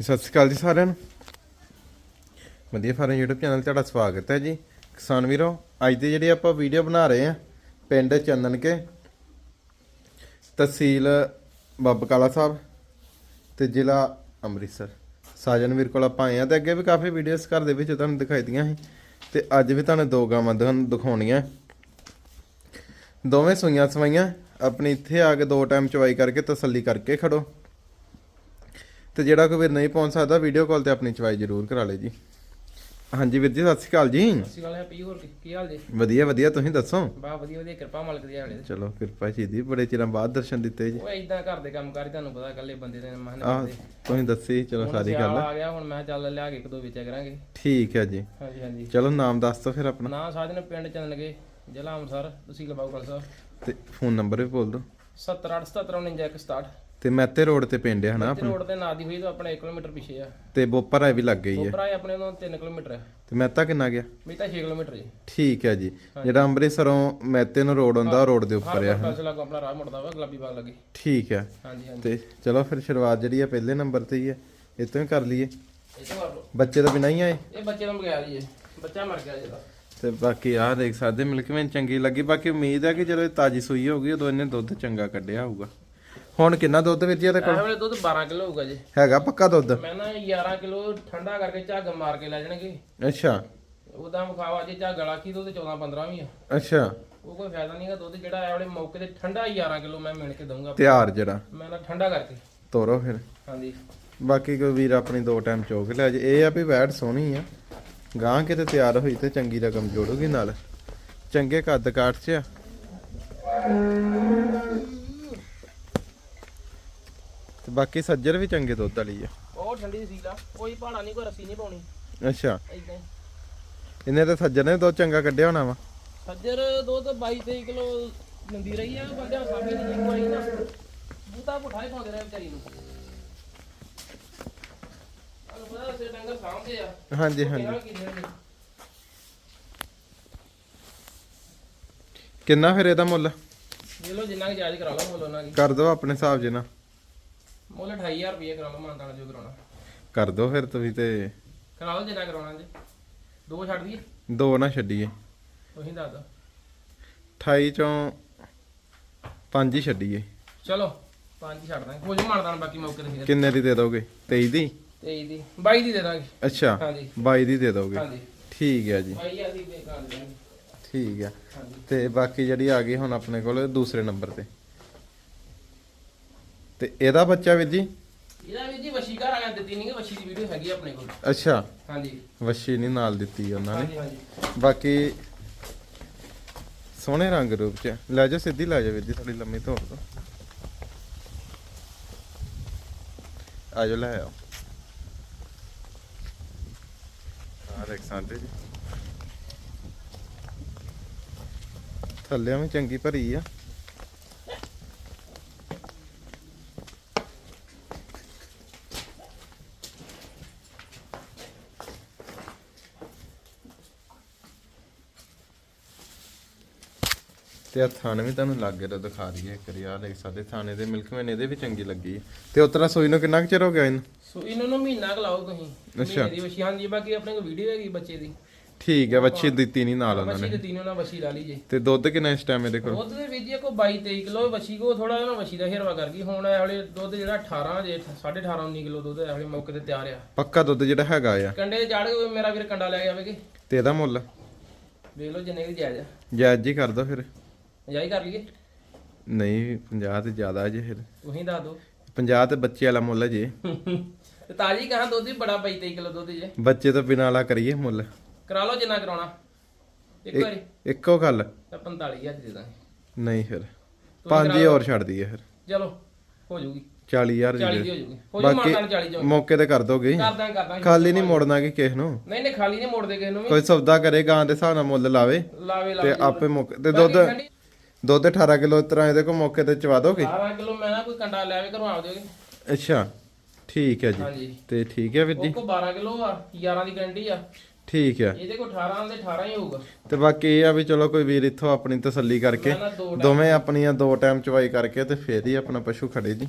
ਸਤਿ ਸ਼੍ਰੀ ਅਕਾਲ ਜੀ ਸਾਰਿਆਂ ਨੂੰ। ਵਧੀਆ ਫਾਰਮ YouTube ਚੈਨਲ 'ਤੇ ਤੁਹਾਡਾ ਸਵਾਗਤ ਹੈ ਜੀ। ਕਿਸਾਨ ਵੀਰੋ, ਅੱਜ ਦੀ ਜਿਹੜੀ ਆਪਾਂ ਵੀਡੀਓ ਬਣਾ ਰਹੇ ਆ ਪਿੰਡ ਚੰਦਨ ਕੇ ਤਹਿਸੀਲ ਬੱਬਕਾਲਾ ਸਾਹਿਬ ਤੇ ਜ਼ਿਲ੍ਹਾ ਅੰਮ੍ਰਿਤਸਰ। ਸਾਜਨ ਵੀਰ ਕੋਲ ਆਪਾਂ ਆਏ ਆ ਤੇ ਅੱਗੇ ਵੀ ਕਾਫੀ ਵੀਡੀਓਜ਼ ਘਰ ਦੇ ਵਿੱਚ ਤੁਹਾਨੂੰ ਦਿਖਾਈ ਦੀਆਂ ਸੀ ਤੇ ਅੱਜ ਵੀ ਤੁਹਾਨੂੰ ਦੋ ਗਾਵਾਂ ਤੁਹਾਨੂੰ ਦਿਖਾਉਣੀਆਂ। ਦੋਵੇਂ ਸੂਈਆਂ ਸਵਾਈਆਂ, ਆਪਣੀ ਇੱਥੇ ਆ ਕੇ ਦੋ ਟਾਈਮ ਚਵਾਈ ਕਰਕੇ ਤਸੱਲੀ ਕਰਕੇ ਖੜੋ। ਤੇ ਜਿਹੜਾ ਕੋਈ ਵੀਰ ਨਹੀਂ ਪਹੁੰਚ ਸਕਦਾ ਵੀਡੀਓ ਕਾਲ ਤੇ ਆਪਣੀ ਚਵਾਈ ਜ਼ਰੂਰ ਕਰਾ ਲੇ ਜੀ। ਹਾਂਜੀ ਵੀਰ ਜੀ ਸਤਿ ਸ਼੍ਰੀ ਅਕਾਲ ਜੀ। ਅਸੀਂ ਗੱਲ ਹੈ ਪੀ ਹੋਰ ਕੀ- ਹਾਲ ਜੀ? ਵਧੀਆ ਵਧੀਆ ਤੁਸੀਂ ਦੱਸੋ? ਬਾ ਵਧੀਆ ਵਧੀਆ ਕਿਰਪਾ ਮਾਲਕ ਦੀ ਹਾਲੇ। ਚਲੋ ਕਿਰਪਾ ਜੀ ਦੀ ਬੜੇ ਚਿਰਾਂ ਬਾਅਦ ਦਰਸ਼ਨ ਦਿੱਤੇ ਜੀ। ਉਹ ਇਦਾਂ ਘਰ ਦੇ ਕੰਮ ਕਰ ਤੁਹਾਨੂੰ ਪਤਾ ਇਕੱਲੇ ਬੰਦੇ ਦੇ ਮਨ ਆਹ ਤੁਸੀਂ ਦੱਸੀ ਚਲੋ ਸਾਰੀ ਗੱਲ। ਆ ਗਿਆ ਹੁਣ ਮੈਂ ਚੱਲ ਲਿਆ ਕੇ ਇੱਕ ਦੋ ਵੇਚਿਆ ਕਰਾਂਗੇ। ਠੀਕ ਹੈ ਜੀ। ਹਾਂਜੀ ਹਾਂਜੀ। ਚਲੋ ਨਾਮ ਦੱਸ ਦਿਓ ਫਿਰ ਆਪਣਾ। ਨਾ ਸਾਜਨ ਪਿੰਡ ਚੰਨਗੇ ਜ਼ਿਲ੍ਹਾ ਅੰਮ੍ਰਿਤਸਰ ਤਹਿਸੀਲ ਬਾਗੂਗਲ ਸਾਹਿਬ ਤੇ ਫੋਨ ਨੰਬਰ ਵੀ ਬੋਲ ਦਿਓ। 7877499167 ਤੇ ਮੈਤੇ ਰੋਡ ਤੇ ਪਿੰਡ ਹੈ ਹਨਾ ਤੇ ਰੋਡ ਤੇ ਨਾਲ ਦੀ ਹੋਈ ਤਾਂ ਆਪਣੇ 1 ਕਿਲੋਮੀਟਰ ਪਿੱਛੇ ਆ। ਤੇ ਬੋਪਰ ਹੈ ਵੀ ਲੱਗ ਗਈ ਹੈ ਉਪਰਾ ਆਪਣੇ ਤੋਂ 3 ਕਿਲੋਮੀਟਰ ਹੈ ਤੇ ਮਹਿਤਾ ਕਿੰਨਾ ਗਿਆ? ਵੀ ਤਾਂ 6 ਕਿਲੋਮੀਟਰ ਜੀ। ਠੀਕ ਹੈ ਜੀ। ਜਿਹੜਾ ਅੰਮ੍ਰਿਤਸਰੋਂ ਮੈਤੇ ਨੂੰ ਰੋਡ ਹੁੰਦਾ ਉਹ ਰੋਡ ਦੇ ਉੱਪਰ ਆ ਪਾਸੇ ਲਾਗੋ ਆਪਣਾ ਰਾਹ ਮੁੜਦਾ ਵਾ ਗੁਲਾਬੀ ਬਾਗ ਲੱਗੇ। ਠੀਕ ਹੈ ਹਾਂਜੀ ਹਾਂਜੀ। ਤੇ ਚਲੋ ਫਿਰ ਸ਼ੁਰੂਆਤ ਜਿਹੜੀ ਹੈ ਪਹਿਲੇ ਨੰਬਰ ਤੇ ਹੀ ਹੈ ਇਹ ਤੋਂ ਹੀ ਕਰ ਲਈਏ। ਇਹ ਤੋਂ ਕਰ ਲਓ। ਬੱਚੇ ਤਾਂ ਬਿਨਾਂ ਹੀ ਆਏ? ਇਹ ਬੱਚੇ ਬਗਿਆ ਜੀ ਇਹ। ਬੱਚਾ ਮਰ ਗਿਆ ਜਿਹਦਾ ਤੇ ਬਾਕੀ ਆਹ ਦੇਖ ਸਕਦੇ ਮਿਲਕ ਮੈਨੂੰ ਚੰਗੀ ਲੱਗੀ। ਬਾਕੀ ਉਮੀਦ ਹੈ ਕਿ ਜਦੋਂ ਇਹ ਤਾਜੀ ਸੂਈ ਹੋਊਗੀ ਉਦੋਂ ਇਹਨੇ ਦੁੱਧ ਚੰਗਾ ਕੱਢਿਆ ਹੋਊਗਾ। ਹੁਣ ਕਿੰਨਾ ਦੁੱਧ ਵਿੱਚ ਇਹਦੇ ਕੋਲ? ਇਹ ਵੇਲੇ ਦੁੱਧ 12 ਕਿਲੋ ਹੋਊਗਾ ਜੀ। ਹੈਗਾ ਪੱਕਾ ਦੁੱਧ? ਮੈਂ ਨਾ 11 ਕਿਲੋ ਠੰਡਾ ਕਰਕੇ ਝੱਗ ਮਾਰ ਕੇ ਲੈ ਜਾਣਗੇ। ਅੱਛਾ। ਉਹਦਾ ਮੁਖਾਵਾ ਜੇ ਝੱਗ ਵਾਲਾ ਕੀ ਦੁੱਧ 14 15 ਵੀ ਆ। ਅੱਛਾ। ਉਹ ਕੋਈ ਫਾਇਦਾ ਨਹੀਂਗਾ ਦੁੱਧ ਜਿਹੜਾ ਇਹ ਵੇਲੇ ਮੌਕੇ ਤੇ ਠੰਡਾ 11 ਕਿਲੋ ਮੈਂ ਮਿਣ ਕੇ ਦਊਂਗਾ। ਤਿਆਰ ਜਿਹੜਾ। ਮੈਂ ਨਾ ਠੰਡਾ ਕਰਕੇ। ਤੋਰੋ ਫਿਰ। ਹਾਂਜੀ। ਬਾਕੀ ਕੋਈ ਵੀਰ ਆਪਣੀ ਦੋ ਟਾਈਮ ਚੋਕ ਲੈ ਜੇ। ਇਹ ਆ ਵੀ ਵੈਟ ਸੋਹਣੀ ਆ। ਗਾਂ ਕਿਤੇ ਤਿਆਰ ਹੋਈ ਤੇ ਚੰਗੀ ਰਕਮ ਜੋੜੂਗੀ ਨਾਲ। ਚੰਗੇ ਕੱਦ ਕਾਠ ਚ ਆ। ਬਾਕੀ ਸੱਜਰ ਵੀ ਚੰਗੇ ਦੁੱਧ ਵਾਲੀ ਆ। ਉਹ ਠੰਡੀ ਸੀਲ ਆ ਕੋਈ ਭਾਣਾ ਨਹੀਂ ਕੋਈ ਰੱਸੀ ਨਹੀਂ ਪਾਉਣੀ। ਅੱਛਾ। ਇਦਾਂ ਇਹਨੇ ਤਾਂ ਸੱਜਰ ਨੇ ਦੁੱਧ ਚੰਗਾ ਕੱਢਿਆ ਹੋਣਾ ਵਾ। ਸੱਜਰ ਦੁੱਧ 22 23 ਕਿਲੋ ਨੰਦੀ ਰਹੀ ਆ ਬੰਦਿਆਂ ਸਾਹਮਣੇ ਦੀ ਜਿੰਗ ਆਈ ਨਾ ਬੂਤਾ ਪੁੱਠਾ ਹੀ ਪਾਉਂਦੇ ਰਹੇ ਵਿਚਾਰੀ ਨੂੰ। ਤੁਹਾਨੂੰ ਪਤਾ ਸੇ ਡੰਗਰ ਸਾਹਮਣੇ ਆ। ਹਾਂਜੀ ਉਹ ਹਾਂਜੀ। ਕਿਹੜਾ ਕੀ ਲੈਣਗੇ? ਕਿੰਨਾ ਫਿਰ ਇਹਦਾ ਮੁੱਲ? ਲੋ ਜਿੰਨਾ ਕਿ ਜਾਇਜ਼ ਕਰਾ ਲਓ ਮੁੱਲ ਉਹਨਾਂ ਦੀ। ਕਰ ਦਿਓ ਆਪਣੇ ਹਿਸਾਬ ਜੇ ਨਾ ਮੁੱਲ 28000 ਰੁਪਏ ਕਰਾ ਲਓ ਮਾਨਤਾਨ ਜੋ ਕਰਾਉਣਾ। ਕਰ ਦਿਓ ਫਿਰ ਤੁਸੀਂ ਤੇ। ਕਰਾ ਲਓ ਜਿੰਨਾ ਕਰਾਉਣਾ ਜੀ। ਦੋ ਛੱਡ ਦਈਏ? ਦੋ ਨਾ ਛੱਡੀਏ। ਤੁਸੀਂ ਦੱਸ ਦਿਓ 28 ਚੋਂ ਪੰਜ ਹੀ ਛੱਡੀਏ। ਚਲੋ ਪੰਜ ਹੀ ਛੱਡ ਦਾਂਗੇ। ਹੋ ਜਾ ਮਾਨਤਾਨ ਬਾਕੀ ਮੌਕੇ ਤੇ ਫਿਰ। ਕਿੰਨੇ ਦੀ ਦੇ ਦੋਗੇ? 23 ਦੀ? 23 ਦੀ। 22 ਦੀ ਦੇ ਦਾਂਗੇ। ਅੱਛਾ ਹਾਂਜੀ। 22 ਦੀ ਦੇ ਦੋਗੇ। ਹਾਂਜੀ। ਠੀਕ ਹੈ ਜੀ। 22000 ਦੀ ਦੇ ਕਰ ਠੀਕ ਹੈ ਤੇ ਬਾਕੀ ਜਿਹੜੀ ਆ ਗਈ ਹੁਣ ਆਪਣੇ ਕੋਲ ਦੂਸਰੇ ਨੰਬਰ ਤੇ। ਤੇ ਇਹਦਾ ਬੱਚਾ ਵੀਰ ਜੀ? ਇਹਦਾ ਵੀ ਜੀ ਵਸ਼ੀ ਘਰ ਆ ਗਿਆ ਦਿੱਤੀ ਨਹੀਂ ਵਸ਼ੀ ਦੀ ਵੀਡੀਓ ਹੈਗੀ ਆਪਣੇ ਕੋਲ। ਅੱਛਾ। ਹਾਂਜੀ। ਵੱਛੀ ਨਹੀਂ ਨਾਲ ਦਿੱਤੀ ਉਹਨਾਂ ਨੇ। ਹਾਂਜੀ ਬਾਕੀ ਸੋਹਣੇ ਰੰਗ ਰੂਪ ਚ ਲੈ ਜਾ ਸਿੱਧੀ ਲੈ ਜਾ ਵੀਰ ਜੀ ਥੋੜੀ ਲੰਮੀ ਤੋੜ ਦੋ। ਆ ਜਾ ਲੈ ਆਓ। ਸਕਦੇ ਜੀ। ਥੱਲੇ ਵੀ ਚੰਗੀ ਭਰੀ ਆ। ਤੇ ਆ ਥਾਣੇ ਵੀ ਤੁਹਾਨੂੰ ਲੱਗੇ ਤਾਂ ਦਿਖਾ ਦਈਏ ਇੱਕ ਆ ਦੇਖ ਸਕਦੇ ਥਾਣੇ ਦੇ ਮਿਲਕਮੈਨ ਇਹਦੇ ਵੀ ਚੰਗੀ ਲੱਗੀ। ਤੇ ਉਤਰਾ ਸੋਈ ਨੂੰ ਕਿੰਨਾ ਕੁ ਚਿਰ ਹੋ ਗਿਆ ਇਹਨੂੰ? ਸੋ ਇਹਨਾਂ ਨੂੰ ਮਹੀਨਾ ਕੁ ਲਾਓ ਤੁਸੀਂ ਅੱਛਾ। ਦੀ ਵਸ਼ੀ ਹਾਂਜੀ ਬਾਕੀ ਆਪਣੇ ਕੋਲ ਵੀਡੀਓ ਹੈਗੀ ਬੱਚੇ ਦੀ। ਠੀਕ ਹੈ ਵੱਛੀ ਦਿੱਤੀ ਨਹੀਂ ਨਾਲ ਉਹਨਾਂ ਨੇ। ਦੇ ਤਿੰਨੋਂ ਨਾਲ ਵਸ਼ੀ ਲਾ ਲਈ ਜੇ। ਤੇ ਦੁੱਧ ਕਿੰਨਾ ਇਸ ਟਾਈਮ ਇਹਦੇ ਕੋਲ? ਦੁੱਧ ਦੇ ਵਿੱਚ ਜੇ ਕੋ 22 23 ਕਿਲੋ ਵਸ਼ੀ ਕੋ ਥੋੜਾ ਜਿਹਾ ਨਾ ਵਸ਼ੀ ਦਾ ਹਿਰਵਾ ਕਰ ਗਈ। ਹੁਣ ਇਹ ਵਾਲੇ ਦੁੱਧ ਜਿਹੜਾ 18 ਜੇ 18.5 19 ਕਿਲੋ ਦੁੱਧ ਇਹ ਵਾਲੇ ਮੌਕੇ ਤੇ ਤਿਆਰ ਆ। ਪੱਕਾ ਦੁੱਧ ਜਿਹੜਾ ਹੈਗਾ ਆ। ਕੰਡੇ ਤੇ ਚੜ ਕੇ ਮੇਰਾ ਵੀਰ ਕੰਡਾ ਲੈ ਕੇ ਆਵੇਗੇ। ਤੇ ਇਹਦਾ ਮੁੱਲ? ਦੇਖ ਲਓ ਜਿੰਨੇ ਦੀ ਜਾਇਜ਼ ਆ। ਜਾਇਜ਼ ਜੀ ਕਰ ਦੋ ਫਿਰ। ਜਾਈ ਕਰ ਲਈਏ? ਨਹੀਂ 50 ਤੇ ਜ਼ਿਆਦਾ ਜੇ ਫਿਰ। ਤੁਸੀਂ ਦੱਸ ਦਿਓ। 50 ਤੇ ਬੱਚੇ ਵਾਲਾ ਮੁੱਲ ਜੇ। ਤੇ ਤਾਜੀ ਕਹਾਂ ਦੁੱਧ ਵੀ ਬੜਾ 22 23 ਕਿਲੋ ਦੁੱਧ ਜੇ। ਬੱਚੇ ਤੋਂ ਬਿਨਾਂ ਵਾਲਾ ਕਰੀਏ ਮੁੱਲ। ਕਰਾ ਲਓ ਜਿੰਨਾ ਕਰਾਉਣਾ। ਇੱਕ ਵਾਰੀ। ਇੱਕੋ ਗੱਲ। ਤਾਂ 45000 ਦੇ ਦਾਂਗੇ। ਨਹੀਂ ਫਿਰ। ਪੰਜ ਹੀ ਹੋਰ ਛੱਡ ਦਈਏ ਫਿਰ। ਚਲੋ ਹੋ ਜਾਊਗੀ। 40000 40 ਦੀ ਦੀ। ਦੇ ਹੋ ਜਾਊਗੀ। ਹੋ ਬਾਕੀ ਮਾਤਾ 40 ਜੋ ਮੌਕੇ ਤੇ ਕਰ ਦੋਗੇ? ਕਰਦਾਂ ਕਰਦਾਂ ਖਾਲੀ ਨਹੀਂ ਮੋੜਨਾ ਕਿ ਕਿਸ ਨੂੰ? ਨਹੀਂ ਨਹੀਂ ਖਾਲੀ ਨਹੀਂ ਮੋੜਦੇ ਕਿਸੇ ਨੂੰ ਵੀ। ਕੋਈ ਸੌਦਾ ਕਰੇ ਗਾਂ ਦੇ ਹਿਸਾਬ ਨਾਲ ਮੁੱਲ ਲਾਵੇ। ਲਾਵੇ ਤੇ ਲਾਵੇ। ਆਪੇ ਮੁੱਕ ਤੇ ਦੁੱਧ ਦੁੱਧ 18 ਕਿਲੋ ਇਸ ਤਰ੍ਹਾਂ ਇਹਦੇ ਕੋ ਮੌਕੇ ਤੇ ਚਵਾ ਦੋਗੇ? 12 ਕਿਲੋ ਮੈਂ ਨਾ ਕੋਈ ਕੰਡਾ ਲੈ ਆਵੇ ਘਰੋਂ ਆਪ ਦਿਓਗੇ ਅੱਛਾ ਠੀਕ ਹੈ ਜੀ। ਹਾਂਜੀ। ਤੇ ਠੀਕ ਹੈ ਵੀਰ ਜੀ? ਉਹ ਕੋ 12 ਕਿਲੋ ਆ 11 ਦੀ ਗਰੰਟੀ ਆ। ਠੀਕ ਹੈ। ਇਹਦੇ ਕੋ 18 ਦੇ 18 ਹੀ ਹੋਊਗਾ। ਤੇ ਬਾਕੀ ਇਹ ਆ ਵੀ ਚਲੋ ਕੋਈ ਵੀਰ ਇੱਥੋਂ ਆਪਣੀ ਤਸੱਲੀ ਕਰਕੇ ਮੈਂ ਨਾ ਦੋ ਦੋਵੇਂ ਆਪਣੀਆਂ ਦੋ ਟਾਈਮ ਚਵਾਈ ਕਰਕੇ ਤੇ ਫੇਰ ਹੀ ਆਪਣਾ ਪਸ਼ੂ ਖੜੇ ਜੀ।